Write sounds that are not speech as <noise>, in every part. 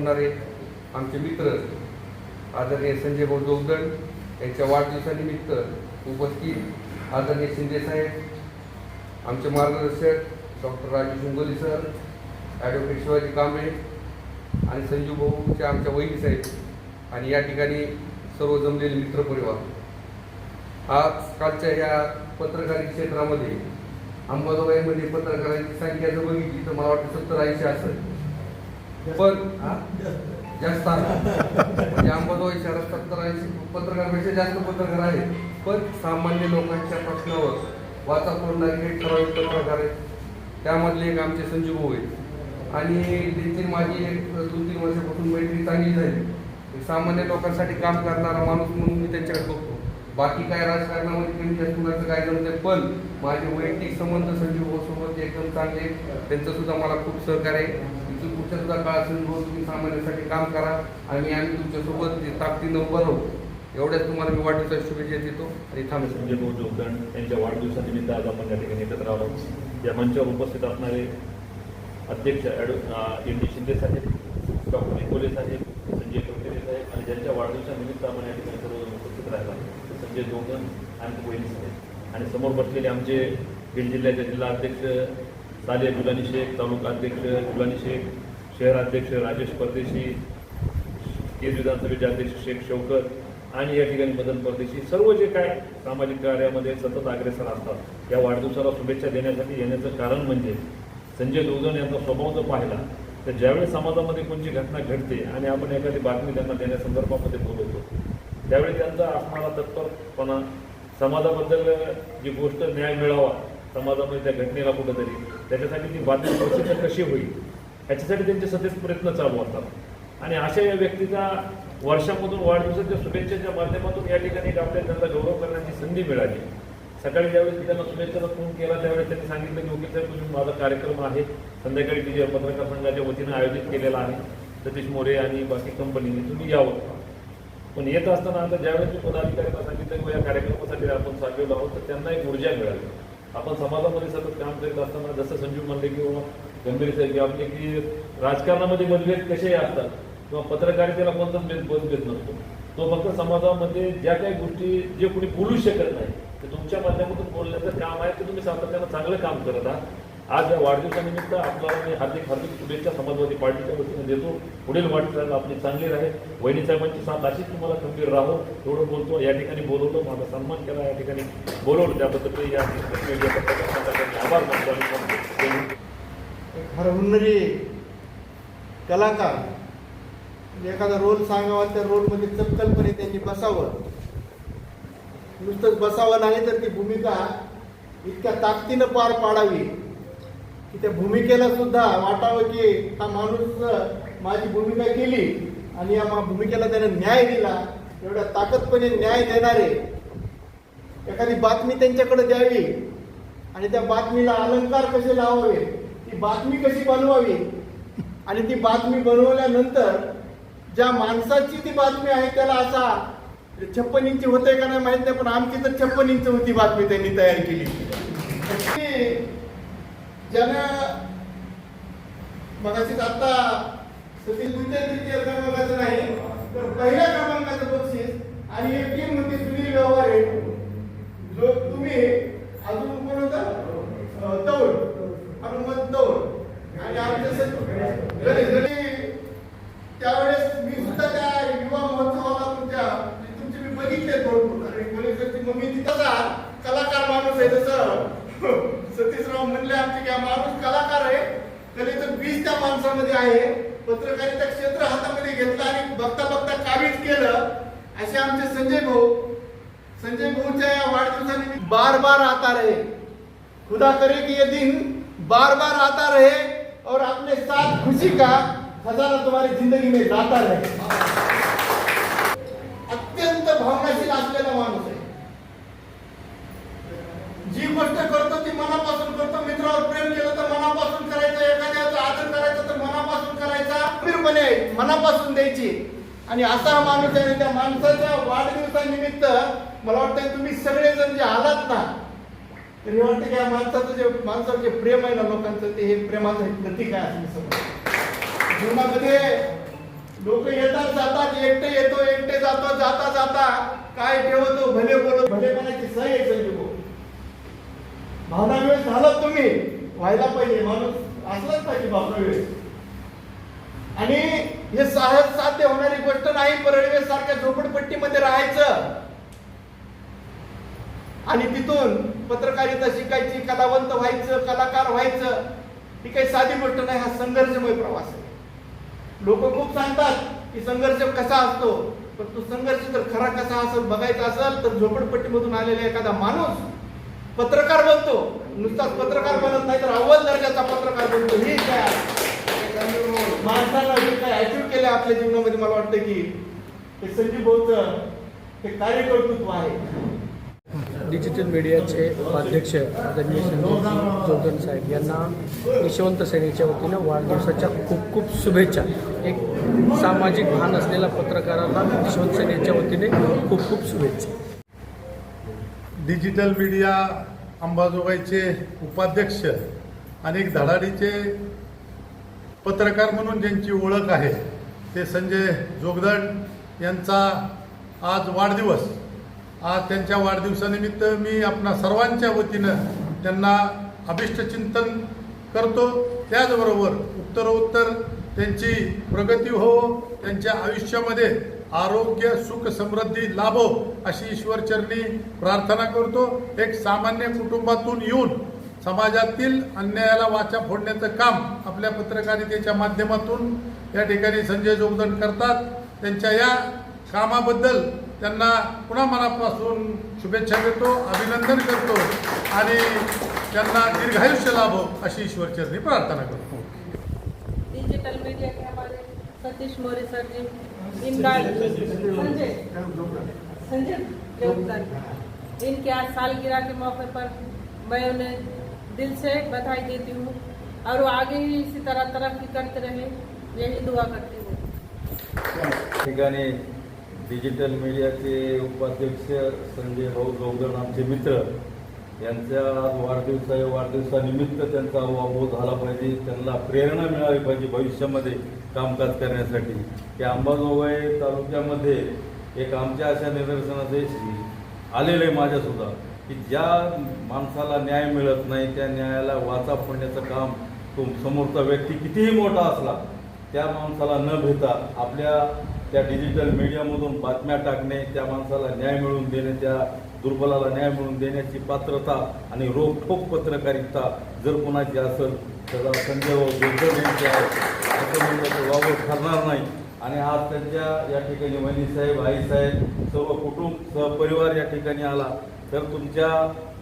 करणारे आमचे मित्र आदरणीय संजय भाऊ जोगदंड यांच्या वाढदिवसानिमित्त उपस्थित आदरणीय शिंदेसाहेब आमचे मार्गदर्शक doctor Raju Shingoli sir advocate Shivaji Kamble आणि संजू भाऊच्या आमच्या वहिनी साहेब आणि या ठिकाणी सर्व जमलेले मित्रपरिवार आजकालच्या या पत्रकारी क्षेत्रामध्ये अंबाजोगाईमध्ये पत्रकारांची संख्या जर बघितली तर मला वाटतं सत्तर ऐंशी असेल पण जास्त म्हणजे अंबाजोगाई शहरात सत्तर ऐंशी पत्रकारांपेक्षा जास्त पत्रकार आहेत. पण सामान्य लोकांच्या प्रश्नावर वाचा फोडणारे हे ठराविक पत्रकार आहेत. त्यामधले एक आमचे संजू भाऊ आहेत. आणि त्यांची माझी एक दोन तीन वर्षापासून मैत्री चांगली झाली. सामान्य लोकांसाठी काम करणारा माणूस म्हणून मी त्यांच्याकडे बघतो. बाकी काय राजकारणामध्ये कमी जास्त कुणाचं काय जमते पण माझे वैयक्तिक संबंध संजीव भाऊ सोबत एकदम चांगले त्यांचं सुद्धा मला खूप सहकार्य पुढच्या सुद्धा काळात संजीव भाऊ तुम्ही सामान्यासाठी काम करा आणि आम्ही तुमच्यासोबत ताकदीनं उभं राहू एवढ्याच तुम्हाला मी वाढदिवसाच्या शुभेच्छा देतो आणि थांबेल संजय भाऊ त्यांच्या यांच्या वाढदिवसानिमित्त आज आपण या ठिकाणी एकत्र आलो. या मंचावर उपस्थित असणारे अध्यक्ष M D Shinde saheb doctor Nikole saheb Sanjay Kavtere saheb आणि ज्यांच्या वाढदिवसानिमित्त आपण या ठिकाणी सर्वजण उपस्थित राहिला संजय जोगदंड आणि वहिनी साहेब. आणि समोर बसलेले आमचे बीड जिल्ह्याचे जिल्हा अध्यक्ष साले गुलानी शेख तालुका अध्यक्ष गुलानी शेख शहराध्यक्ष राजेश परदेशी केज विधानसभेचे अध्यक्ष शेख शौकत आणि या ठिकाणी मदन परदेशी सर्व जे काय सामाजिक कार्यामध्ये सतत अग्रेसर असतात या वाढदिवसाला शुभेच्छा देण्यासाठी येण्याचं कारण म्हणजे संजय दोगन यांचा स्वभाव जर पाहिला तर ज्यावेळी समाजामध्ये कोणती घटना घडते आणि आपण एखादी बातमी त्यांना देण्यासंदर्भामध्ये बोलवतो त्यावेळी त्यांचा असणारा तत्परपणा समाजाबद्दल जी गोष्ट न्याय मिळावा समाजामध्ये त्या घटनेला कुठंतरी त्याच्यासाठी ती बातमी प्रसिद्ध कशी होईल ह्याच्यासाठी त्यांचे सतत प्रयत्न चालू असतात. आणि अशा या व्यक्तीचा वर्षामधून वाढदिवसाच्या शुभेच्छेच्या माध्यमातून या ठिकाणी एक आपल्याला त्यांचा गौरव करण्याची संधी मिळाली. सकाळी ज्यावेळेस मी त्यांना शुभेच्छेचा फोन केला त्यावेळेस त्यांनी सांगितलं की ओके साहेब तुम्ही माझा कार्यक्रम आहे. संध्याकाळी टी पत्रकार संघाच्या वतीनं आयोजित केलेला आहे. सतीश मोरे आणि बाकी कंपनीने तुम्ही यावं. पण येत असताना आता ज्यावेळेस मी पदाधिकाऱ्यांना सांगितलं की या कार्यक्रमासाठी आपण साठवलो आहोत तर त्यांना एक ऊर्जा मिळाली. आपण समाजामध्ये सतत काम करीत असताना जसं संजीव म्हणले की गंभीर की आपले की राजकारणामध्ये मतभेद कसेही असतात किंवा पत्रकारितेला कोणताच भेद मतभेद नसतो. तो फक्त समाजामध्ये ज्या काही गोष्टी जे कोणी बोलू शकत नाही ते तुमच्या माध्यमातून बोलण्याचं काम आहे ते तुम्ही सातत्यानं चांगलं काम करत आहात. आज या वाढदिवसानिमित्त आपल्याला मी हार्दिक हार्दिक शुभेच्छा समाजवादी पार्टीच्या वतीने देतो. पुढील वाटचाल आपली चांगली राहील. वहिनी साहेबांची साथ अशीच तुम्हाला खंबीर राहो. एवढं बोलतो या ठिकाणी बोलवलं माझा सन्मान केला या ठिकाणी बोलवलं. त्याबद्दल या आभार मानतो आणि हरहुन्नरी कलाकार. म्हणजे एखादा रोल सांगावा त्या रोलमध्ये चपकलपणे त्यांनी बसावं. नुसतंच बसावं नाही तर ती भूमिका इतक्या ताकदीनं पार पाडावी. की त्या भूमिकेला सुद्धा वाटावं की हा माणूस माझी भूमिका केली आणि या भूमिकेला त्याने न्याय दिला एवढ्या ताकदपणे न्याय देणारे. एखादी बातमी त्यांच्याकडे द्यावी आणि त्या बातमीला अलंकार कसे लावावे? ती बातमी कशी बनवावी? आणि ती बातमी बनवल्यानंतर ज्या माणसाची ती बातमी आहे त्याला असा छप्पन इंची होते का नाही माहीत नाही पण आमची तर छप्पन इंच होती बातमी त्यांनी तयार केली. ती ज्यानं मगाशीच आता सतीश दुसऱ्या तृतीय क्रमांकाचं नाही तर पहिल्या क्रमांकाचं बक्षीस आणि एक टीम होती सुनील व्यवहारे. जो तुम्ही अजून कोण होता? तौड हनुमंत म्हणतो आणि आमचे त्यावेळेस मी सुद्धा त्या युवा महोत्सवाला तुमच्या तुमचे मी बघितले भरपूर. आणि पोलिसांची मम्मी तिथंचा कलाकार माणूस आहे जसं <laughs> सतीशराव म्हणले आमचे की माणूस कलाकार आहे. कलेचं बीज त्या माणसामध्ये आहे. पत्रकारिता क्षेत्र हातामध्ये घेतलं आणि बघता बघता काबीज केलं. असे आमचे संजय भाऊ. संजय भाऊच्या या वाढदिवसाने बार बार आता रे. खुदा करे की ये दिन बार बार आता रहे और अपने साथ खुशी का खजाना तुम्हारी जिंदगी में लाता रहे। अत्यंत भावनाशील असलेला माणूस आहे। जी गोष्ट करतो ती मनापासून करतो मित्रावर प्रेम केलं तर मनापासून करायचं एखाद्याचा आदर करायचा तर मनापासून करायचा खंबीरपणे मनापासून द्यायची. आणि असा हा माणूस आहे त्या माणसाच्या वाढदिवसानिमित्त मला वाटतं तुम्ही सगळेजण जे आलात ना तरी वाटतं की या माणसाचं जे माणसावर जे प्रेम आहे ना लोकांचं ते हे प्रेमाचं एक प्रतीक आहे असं मी समजतो. जीवनामध्ये लोक येतात जातात एकटे येतो एकटे जातो जाता जाता काय ठेवतो भले भले म्हणायची सही आहे संजय भावना वेळ झालं तुम्ही व्हायला पाहिजे माणूस असलाच पाहिजे भावना वेळ आणि हे सहज साध्य होणारी गोष्ट नाही परळवे सारख्या झोपडपट्टीमध्ये राहायचं. आणि तिथून पत्रकारिता शिकायची कलावंत व्हायचं कलाकार व्हायचं ही काही साधी गोष्ट नाही हा संघर्षमय प्रवास आहे. लोक खूप सांगतात की संघर्ष कसा असतो पण तो संघर्ष जर खरा कसा असेल बघायचा असेल तर झोपडपट्टीमधून आलेला एखादा माणूस पत्रकार बनतो. नुसताच पत्रकार बनत नाही तर अव्वल दर्जाचा पत्रकार बनतो. ही काय? माणसाला जे काय अचीव केलं आपल्या जीवनामध्ये मला वाटतं की हे संजीव भाऊचं हे कार्यकर्तृत्व आहे. डिजिटल मीडियाचे उपाध्यक्ष आदरणीय संजयजी जोगन साहेब यांना यशवंत सेनेच्या वतीनं वाढदिवसाच्या खूप खूप शुभेच्छा. एक सामाजिक भान असलेल्या पत्रकाराला यशवंत सेनेच्या वतीने खूप खूप शुभेच्छा. डिजिटल मीडिया अंबाजोगाईचे उपाध्यक्ष आणि एक धडाडीचे पत्रकार म्हणून ज्यांची ओळख आहे ते संजय जोगदंड यांचा आज वाढदिवस आज त्यांच्या वाढदिवसानिमित्त मी आपणा सर्वांच्या वतीनं त्यांना अभिष्टचिंतन करतो. त्याचबरोबर उत्तरोत्तर त्यांची प्रगती हो त्यांच्या आयुष्यामध्ये आरोग्य सुख समृद्धी लाभो अशी ईश्वरचरणी प्रार्थना करतो. एक सामान्य कुटुंबातून येऊन समाजातील अन्यायाला वाचा फोडण्याचं काम आपल्या पत्रकारितेच्या माध्यमातून या ठिकाणी संजय जोगदान करतात. त्यांच्या या कामाबद्दल त्यांना पुन्हा मनापासून शुभेच्छा देतो अभिनंदन करतो आणि त्यांना दीर्घायुष्य लाभो अशी ईश्वरचरणी प्रार्थना करतो. डिजिटल मीडिया के हमारे सतीश मौर्य सर जी इनका संजय संजय देवगन इनके आज सालगिरह के मौके पर मैं उन्हें दिल से बधाई देती हूँ और वो आगे ही इसी तरह तरक्की करते रहे यही दुआ करती हूँ। ठिकाणी डिजिटल मीडियाचे उपाध्यक्ष संजय भाऊ जोगदण आमचे मित्र यांच्या आज वाढदिवस आहे. वाढदिवसानिमित्त त्यांचा वाढदिवस झाला पाहिजे. त्यांना प्रेरणा मिळाली पाहिजे भविष्यामध्ये कामकाज करण्यासाठी. की अंबाजोगाई तालुक्यामध्ये एक आमच्या अशा निदर्शनाचे आलेलं आहे माझ्यासुद्धा की ज्या माणसाला न्याय मिळत नाही त्या न्यायाला वाचा फोडण्याचं काम तो समोरचा व्यक्ती कितीही मोठा असला त्या माणसाला न भेता आपल्या त्या डिजिटल मीडियामधून बातम्या टाकणे त्या माणसाला न्याय मिळवून देणे त्या दुर्बलाला न्याय मिळवून देण्याची पात्रता आणि रोखोक पत्रकारिता जर कोणाची असेल तर संजय जोगदड यांची आहे. असं म्हणलं तर ठरणार नाही. आणि आज त्यांच्या या ठिकाणी वहिनीसाहेब आईसाहेब सर्व कुटुंब सहपरिवार या ठिकाणी आला तर तुमच्या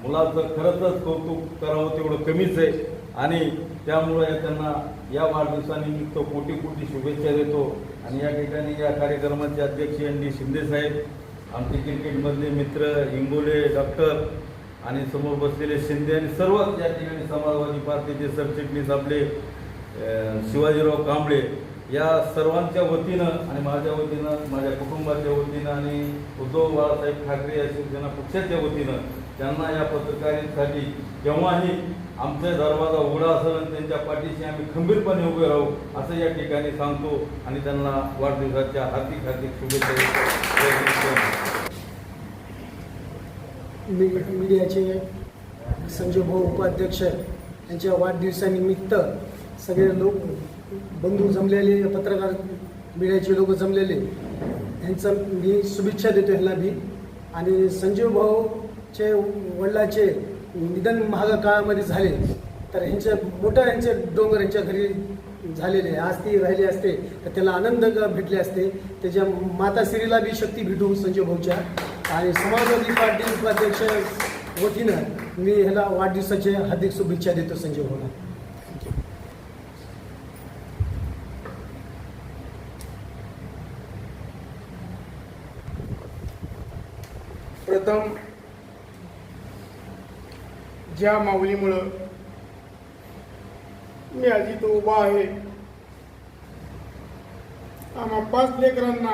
मुलाचं खरंच कौतुक करावं तेवढं कमीच आहे. आणि त्यामुळे त्यांना या वाढदिवसानिमित्त कोटी कोटी शुभेच्छा देतो. आणि या ठिकाणी या कार्यक्रमाचे अध्यक्ष एन डी शिंदे साहेब आमचे क्रिकेटमधले मित्र इंगोले डॉक्टर आणि समोर बसलेले शिंदे आणि सर्वच या ठिकाणी समाजवादी पार्टीचे सरचिटणीस आपले शिवाजीराव कांबळे या सर्वांच्या वतीनं आणि माझ्या वतीनं माझ्या कुटुंबाच्या वतीनं आणि उद्धव बाळासाहेब ठाकरे या शिवसेना पक्षाच्या वतीनं त्यांना या पत्रकारितेसाठी केव्हाही आमचा दरवाजा उघडा असेल आणि त्यांच्या पाठीशी आम्ही खंबीरपणे उभे राहू असं या ठिकाणी सांगतो आणि त्यांना वाढदिवसाच्या हार्दिक हार्दिक शुभेच्छा मी मीडियाचे संजय भाऊ उपाध्यक्ष यांच्या वाढदिवसानिमित्त सगळे लोक बंधू जमलेले पत्रकार मीडियाचे लोक जमलेले यांचं मी शुभेच्छा देतो ह्यांना मी आणि संजय चे वडिलाचे निधन महाग काळामध्ये झाले तर ह्यांचे मोठं यांचे डोंगर यांच्या घरी झालेले आज ती राहिले असते तर त्याला आनंद भेटले असते. त्याच्या माताश्रीला बी शक्ती भेटू संजय भाऊच्या. आणि समाजवादी पार्टी उपाध्यक्ष वतीनं मी ह्याला वाढदिवसाचे हार्दिक शुभेच्छा देतो संजय भाऊला. प्रथम ज्या माऊलीमुळं मी आज इथं उभा आहे. आम्हा पाच लेकरांना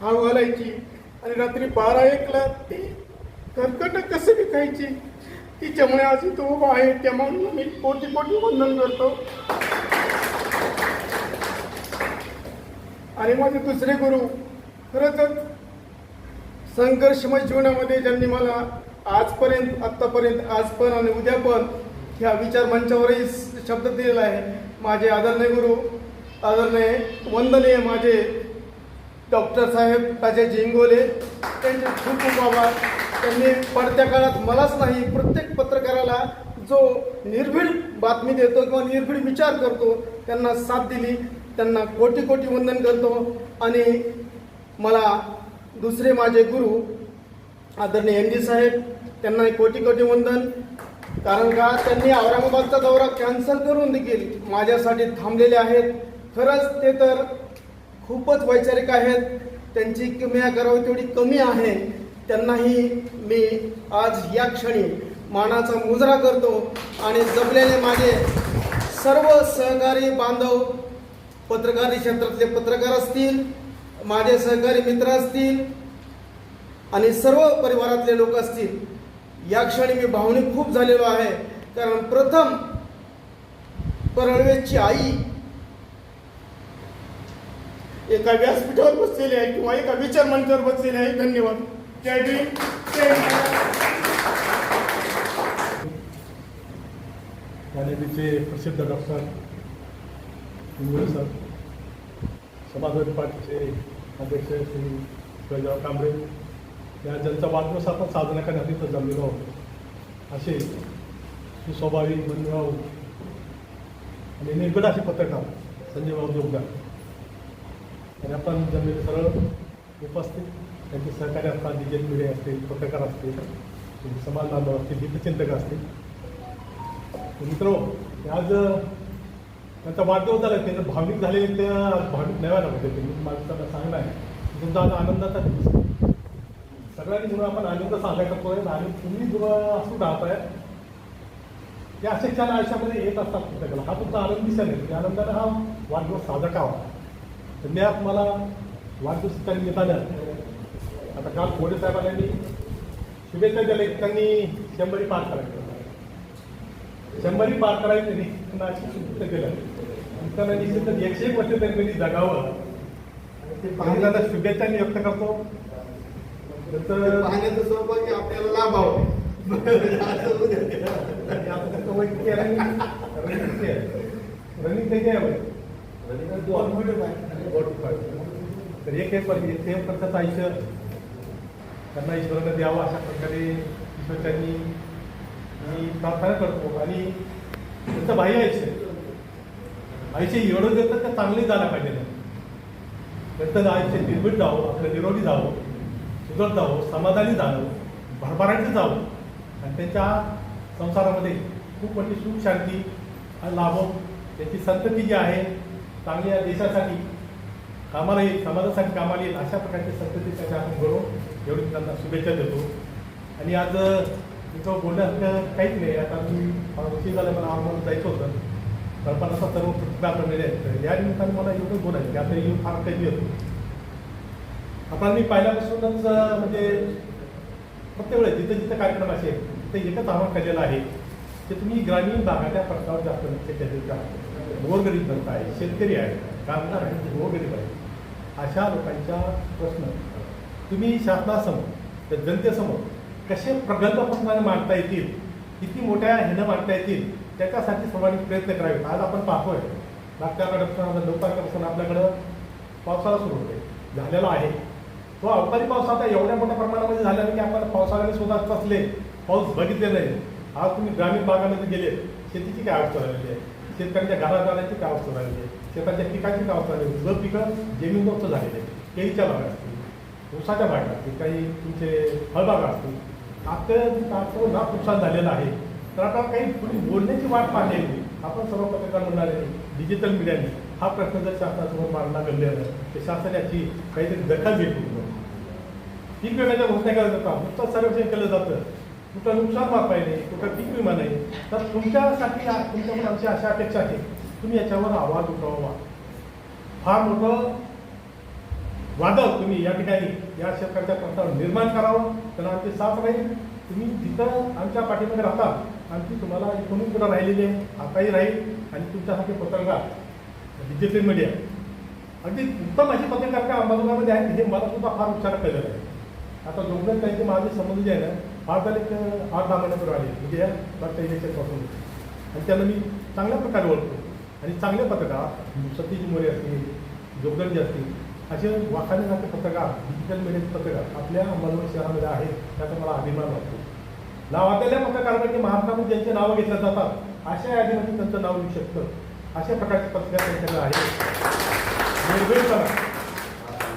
हाव घालायची आणि रात्री बारा एकला ती कर्कटक कसं विकायची? तिच्यामुळे आज इथं उभा आहे. त्या माऊलीला मी कोटी कोटी वंदन करतो. आणि माझे दुसरे गुरु खरंच संघर्षमय जीवनामध्ये ज्यांनी मला आजपर्यंत आत्तापर्यंत आज पण आणि उद्या पण ह्या विचार मंचावरही शब्द दिलेला आहे. माझे आदरणीय गुरु आदरणीय वंदनीय माझे डॉक्टर साहेब राजे जिंगोले त्यांचे खूप खूप आभार. त्यांनी पडत्या काळात मलाच नाही प्रत्येक पत्रकाराला जो निर्भीड बातमी देतो किंवा निर्भीड विचार करतो त्यांना साथ दिली. त्यांना कोटी कोटी वंदन करतो. आणि मला दुसरे माझे गुरु आदरणीय एम जी साहेब त्यांना कोटी कोटी वंदन कारण का? त्यांनी औरंगाबादचा दौरा कॅन्सल करून देखील माझ्यासाठी थांबलेले आहेत. खरंच ते तर खूपच वैचारिक आहेत. त्यांची किमया करावी तेवढी कमी आहे. त्यांनाही मी आज या क्षणी मानाचा मुजरा करतो आणि जपलेले माझे सर्व सहकारी बांधव पत्रकारी क्षेत्रातले पत्रकार असतील माझे सहकारी मित्र असतील आणि सर्व परिवारातले लोक असतील या क्षणी मी भावनिक खूप झालेलो आहे. कारण प्रथम परळवेची आई एका व्यासपीठावर बसलेली आहे किंवा एका विचार मंचावर बसलेली आहे. धन्यवाद. त्याचे प्रसिद्ध डॉक्टर इंगळे सर समाजवादी पार्टीचे अध्यक्ष श्री शिवाजीराव कांबळे या ज्यांचा वाढदिवस आपण साजरा करण्यासाठी इथं जमलेलो आहोत असे सुस्वाभाविक मनभाऊ आणि निर्गड असे पत्रकार संजय भाऊ जोगदार आणि आपण जमलेले सरळ उपस्थित. त्यांचे सहकारी असतात डिजिटल मीडिया असतील पत्रकार असतील समाज बांधव असतील हितचिंतक असतील. मित्र आज त्यांचा वाढदिवस झाला त्यांचं भावनिक झाले त्या भाविक भावनिक नाही व्हायला म्हणजे माझं त्यांना सांगणं आहे. तुमचा आज आनंदाचा दिवस आहे. सगळ्यांनी म्हणून आपण आनंद साजरा करतोय आणि तुम्ही जेव्हा असू राहताय ते असे छान आयुष्यामध्ये येत असतात प्रत्येकाला. हा तुमचा आनंद दिसत आहे म्हणजे त्या आनंदाने हा वाढदिवस साजरा करावा. तर मी आज मला वाढदिवसाच्या निमित्तानं आता काल कोडे साहेबांनी शुभेच्छा दिल्या. त्यांनी शंभरी पार करायचं. शंभरी पार करायची त्यांनी त्यांना अशी केलं आणि त्यांना निश्चित एकशे एक वर्ष त्यांनी जगावं. आणि ते पाहण्याला शुभेच्छा मी व्यक्त करतो. पाहण्याचं सौभाग्य आपल्याला लाभावं रनिंग ते काय तर एक एक वर्ष एक एक वर्षाचं आयुष्य त्यांना ईश्वरानं द्यावं अशा प्रकारे ईश्वर त्यांनी मी प्रार्थना करतो. आणि त्यांचं बाह्य आयुष्य. आयुष्य एवढं देतं तर चांगली झालं पाहिजे त्यांचं आयुष्य निर्भीड जावं आपलं निरोगी जावं. सुदृढ जावं समाधानी जावं भरभराटी जावं आणि त्यांच्या संसारामध्ये खूप मोठी सुख शांती लाभो. त्यांची संतती जी आहे चांगल्या देशासाठी कामाला येईल समाजासाठी कामाला येईल अशा प्रकारची संतती त्याच्या आपण घडू. एवढी त्यांना शुभेच्छा देतो. आणि आज तिथं बोलण्यासारखं काहीच नाही. आता मी उशीर झालं मला आम्हाला जायचं होतं. कल्पनाचा सर्व प्रतिभा बनलेले आहेत. या निमित्ताने मला एवढं बोलायचं की आता येऊन फार कधी येतो आता मी पहिल्यापासूनच म्हणजे प्रत्येक वेळेस जिथं जिथं कार्यक्रम असेल तिथे एकच आव्हान केलेलं आहे की तुम्ही ग्रामीण भागाच्या फरकावर जास्त लक्ष केंद्रित करा. गोरगरीब जनता आहे शेतकरी आहे कामगार आहे गोरगरीब आहे अशा लोकांच्या प्रश्न. तुम्ही शासनासमोर तर जनतेसमोर कसे प्रगल्भ प्रश्नाने मांडता येतील किती मोठ्या ह्यानं मांडता येतील त्याच्यासाठी सर्वांनी प्रयत्न करावे आज आपण पाहतोय मागच्या आठवड्यापासून नऊ तारखेपासून आपल्याकडं पावसाळा सुरू होते झालेला आहे. तो अवकाळी पाऊस आता एवढ्या मोठ्या प्रमाणामध्ये झाला की आपण पावसाळ्याने सुद्धा कसले पाऊस बघितले नाही. आज तुम्ही ग्रामीण भागामध्ये गेले शेतीची काय अवस्था झालेली आहे? शेतकऱ्यांच्या घरादाराची काय अवस्था झालेली आहे? शेताच्या पिकाची काय अवस्था झालेली आहे? जर पिकं जमीनदोस्त झालेले आहे केळीच्या भागात असतील ऊसाच्या भागात असतील काही तुमचे फळबागा असतील आता आपलं नुकसान झालेलं आहे तर आता काही थोडी बोलण्याची वाट पाहिली आपण सर्व पत्रकार मंडळाने डिजिटल मीडियाने हा प्रश्न जर शासनासमोर मांडला आहे तर शासनाची काहीतरी दखल घेतली पीक विम्याच्या घोषणा केल्या जातात नुकतं सर्वेक्षण केलं जातं. कुठं नुकसान भरपाई नाही कुठं पीक विमा नाही. तर तुमच्यासाठी आ- तुमच्याकडून आमची अशा अपेक्षा आहे. तुम्ही याच्यावर आवाज उठवावा फार मोठं वादळ तुम्ही या ठिकाणी या शेतकऱ्याच्या प्रस्ताव निर्माण करावं. तर आमची साथ राहील. तुम्ही जिथं आमच्या पाठीमध्ये राहता आमची तुम्हाला इथून पुढे राहिलेली आहे. आताही राहील. आणि तुमच्यासारखे पत्रकार म्हणजे डिजिटल मीडिया अगदी उत्तम अशी पत्रकारिता अंबाजोगाईमध्ये आहे हे मला सुद्धा फार उपचार केलेला आहे. आता जोपर्यंत त्यांचे माझे संबंध जे आहे ना फार झाले एक आठ दहा महिन्यापूर्वी आले म्हणजे या मागच्या इलेक्शनपासून आणि त्यांना मी चांगल्या प्रकारे ओळखतो. आणि चांगल्या पत्रकार सतीश मोरे असतील जोगदंडे असतील असे वाखाणेसारखे पत्रकार डिजिटल मीडियाचे पत्रकार आपल्या अंबाजोगाई शहरामध्ये आहेत त्याचा मला अभिमान वाटतो. नावातल्या पत्रकारांपैकी महाराष्ट्रामध्ये ज्यांची नावं घेतल्या जातात अशा यादीमध्ये त्यांचं नाव येऊ शकतं. अशा प्रकारचे पत्रकार त्यांच्याकडे आहेत. निर्भयपणा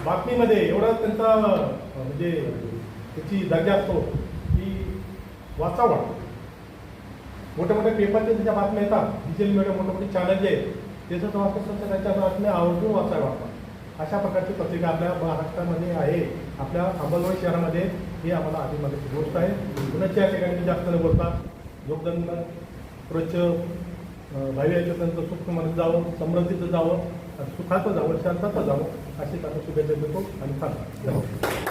बातमीमध्ये एवढा त्यांचा म्हणजे त्याची दर्जा असतो की वाचावा. मोठ्या मोठ्या पेपरचे त्याच्या बातम्या येतात. डिजिटल मीडिया मोठे मोठे चॅनल जे आहेत. त्याचं वाचत त्यांच्या बातम्या आवर्जून वाचायला वाटतात अशा प्रकारची पत्रिका आपल्या महाराष्ट्रामध्ये आहे. आपल्या अंबलवाडी शहरामध्ये ही आम्हाला आधीमध्ये गोष्ट आहे. पुण्याच्या या ठिकाणी जास्त न बोलता योगदान प्रच अं, भावी आयुष्य त्यांचं सुखमध्ये जावं. समृद्धीचं जावं सुखाचं जावं. शांताचं जावं. अशी त्यांना शुभेच्छा देतो आणि थांबा.